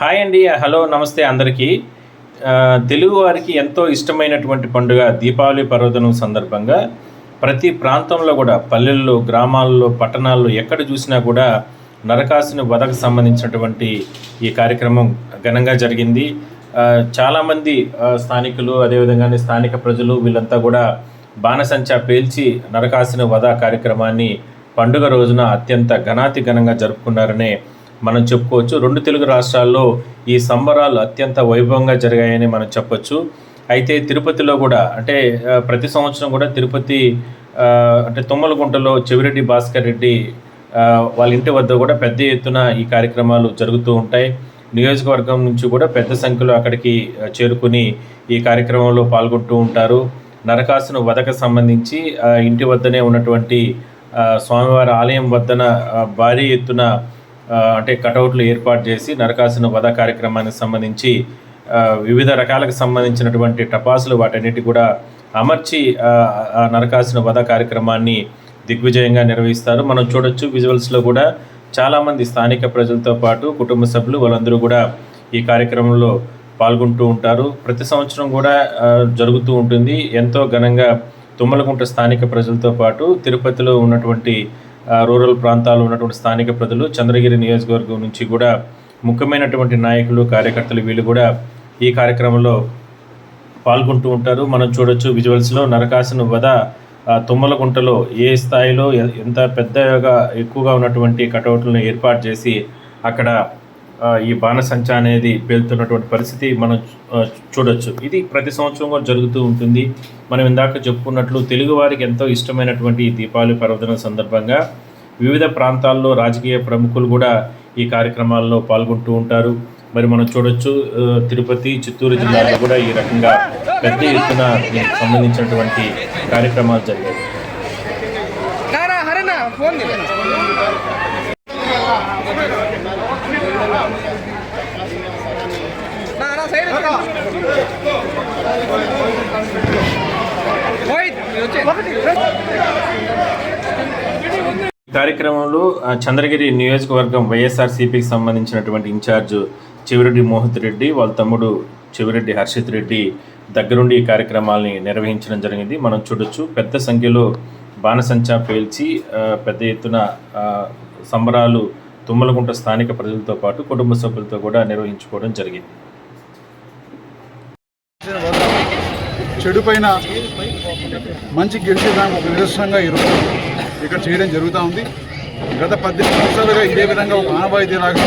Hi అండి hello నమస్తే అందరికీ. తెలుగు వారికి ఎంతో ఇష్టమైనటువంటి పండుగ దీపావళి పర్వదినం సందర్భంగా. ప్రతి ప్రాంతంలో కూడా పల్లెల్లో గ్రామాల్లో పట్టణాల్లో ఎక్కడ చూసినా కూడా నరకాసుని వధకు సంబంధించినటువంటి ఈ కార్యక్రమం ఘనంగా జరిగింది. చాలామంది స్థానికులు అదేవిధంగానే స్థానిక ప్రజలు వీళ్ళంతా కూడా బాణసంచా పేల్చి నరకాసుని వధ కార్యక్రమాన్ని పండుగ రోజున అత్యంత ఘనాతి ఘనంగా జరుపుకున్నారనే మనం చెప్పుకోవచ్చు. రెండు తెలుగు రాష్ట్రాల్లో ఈ సంబరాలు అత్యంత వైభవంగా జరిగాయని మనం చెప్పొచ్చు. అయితే తిరుపతిలో కూడా అంటే ప్రతి సంవత్సరం కూడా తిరుపతి అంటే తుమ్మలగుంటలో చెవిరెడ్డి భాస్కర్ రెడ్డి వాళ్ళ ఇంటి వద్ద కూడా పెద్ద ఎత్తున ఈ కార్యక్రమాలు జరుగుతూ ఉంటాయి. నియోజకవర్గం నుంచి కూడా పెద్ద సంఖ్యలో అక్కడికి చేరుకుని ఈ కార్యక్రమంలో పాల్గొంటూ ఉంటారు. నరకాసును వదక సంబంధించి ఇంటి వద్దనే ఉన్నటువంటి స్వామివారి ఆలయం వద్దన భారీ ఎత్తున అంటే కటౌట్లు ఏర్పాటు చేసి నరకాసున వధ కార్యక్రమానికి సంబంధించి వివిధ రకాలకు సంబంధించినటువంటి టపాసులు వాటన్నిటి కూడా అమర్చి నరకాసున వధ కార్యక్రమాన్ని దిగ్విజయంగా నిర్వహిస్తారు. మనం చూడొచ్చు విజువల్స్లో కూడా చాలామంది స్థానిక ప్రజలతో పాటు కుటుంబ సభ్యులు వాళ్ళందరూ కూడా ఈ కార్యక్రమంలో పాల్గొంటూ ఉంటారు. ప్రతి సంవత్సరం కూడా జరుగుతూ ఉంటుంది. ఎంతో ఘనంగా తుమ్మలగుంట స్థానిక ప్రజలతో పాటు తిరుపతిలో ఉన్నటువంటి రూరల్ ప్రాంతాల్లో ఉన్నటువంటి స్థానిక ప్రజలు చంద్రగిరి నియోజకవర్గం నుంచి కూడా ముఖ్యమైనటువంటి నాయకులు కార్యకర్తలు వీళ్ళు కూడా ఈ కార్యక్రమంలో పాల్గొంటూ ఉంటారు. మనం చూడొచ్చు విజువల్స్లో నరకాసును వద తుమ్మలగుంటలో ఏ స్థాయిలో ఎంత పెద్దగా ఎక్కువగా ఉన్నటువంటి కటౌట్లను ఏర్పాటు చేసి అక్కడ ఈ బాణసంచా అనేది పేలుతున్నటువంటి పరిస్థితి మనం చూడొచ్చు. ఇది ప్రతి సంవత్సరం కూడా జరుగుతూ ఉంటుంది. మనం ఇందాక చెప్పుకున్నట్లు తెలుగు వారికి ఎంతో ఇష్టమైనటువంటి దీపావళి పర్వదిన సందర్భంగా వివిధ ప్రాంతాల్లో రాజకీయ ప్రముఖులు కూడా ఈ కార్యక్రమాల్లో పాల్గొంటూ ఉంటారు. మరి మనం చూడొచ్చు తిరుపతి చిత్తూరు జిల్లాలో కూడా ఈ రకంగా పెద్ద ఎత్తున దీనికి సంబంధించినటువంటి కార్యక్రమాలు జరిగాయి. కార్యక్రమంలో చంద్రగిరి నియోజకవర్గం వైఎస్ఆర్సీపీకి సంబంధించినటువంటి ఇన్ఛార్జ్ చివిరెడ్డి మోహిత్ రెడ్డి వాళ్ళ తమ్ముడు చివిరెడ్డి హర్షిత్ రెడ్డి దగ్గరుండి ఈ కార్యక్రమాల్ని నిర్వహించడం జరిగింది. మనం చూడొచ్చు పెద్ద సంఖ్యలో బాణసంచా పేల్చి పెద్ద ఎత్తున సంబరాలు తుమ్మలగుంట స్థానిక ప్రజలతో పాటు కుటుంబ సభ్యులతో కూడా నిర్వహించుకోవడం జరిగింది. చెడు పైన మంచి గెలిచేదానికి ఒక నిదర్శనంగా ఈరోజు ఇక్కడ చేయడం జరుగుతూ ఉంది. గత పద్దెనిమిది సంవత్సరాలుగా ఇదే విధంగా ఒక ఆనవాయితీలాగా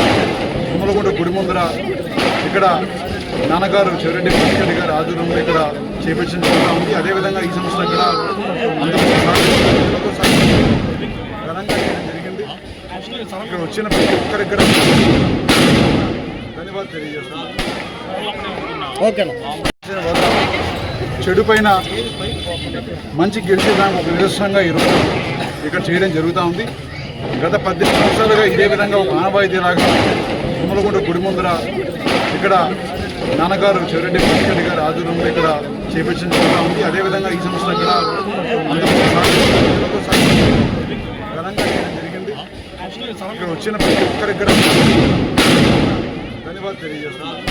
తుమ్మలగుంట గుడి ముందర ఇక్కడ నాన్నగారు చెవిరెడ్డి వెంకటరెడ్డి గారి ఆధ్వర్యంలో ఇక్కడ చేపించడం జరుగుతూ ఉంది. అదేవిధంగా ఈ సంవత్సరం ఇక్కడ అందరూ సహకరించారు. ఘనంగా చేయడం జరిగింది ఇక్కడ వచ్చిన ప్రతి ఒక్కరికి కూడా ధన్యవాదాలు తెలియజేస్తున్నాను. చెడు పైన మంచి గెలిచేదానికి ఒక నిదర్శనంగా ఈరోజు ఇక్కడ చేయడం జరుగుతూ ఉంది. గత పద్దెనిమిది సంవత్సరాలుగా ఇదే విధంగా ఒక ఆనవాయితీలాగా తుమ్మలగుంట గుడి ముందర ఇక్కడ నాన్నగారు చెవిరెడ్డి వెంకటరెడ్డి గారి ఆధ్వర్యంలో ఇక్కడ చేపించడం జరుగుతూ ఉంది. అదేవిధంగా ఈ సంవత్సరం సహకరించారు. ఘనంగా చేయడం జరిగింది. ఇక్కడ వచ్చిన ప్రతి ఒక్కరికి కూడా ధన్యవాదాలు తెలియజేస్తున్నాను.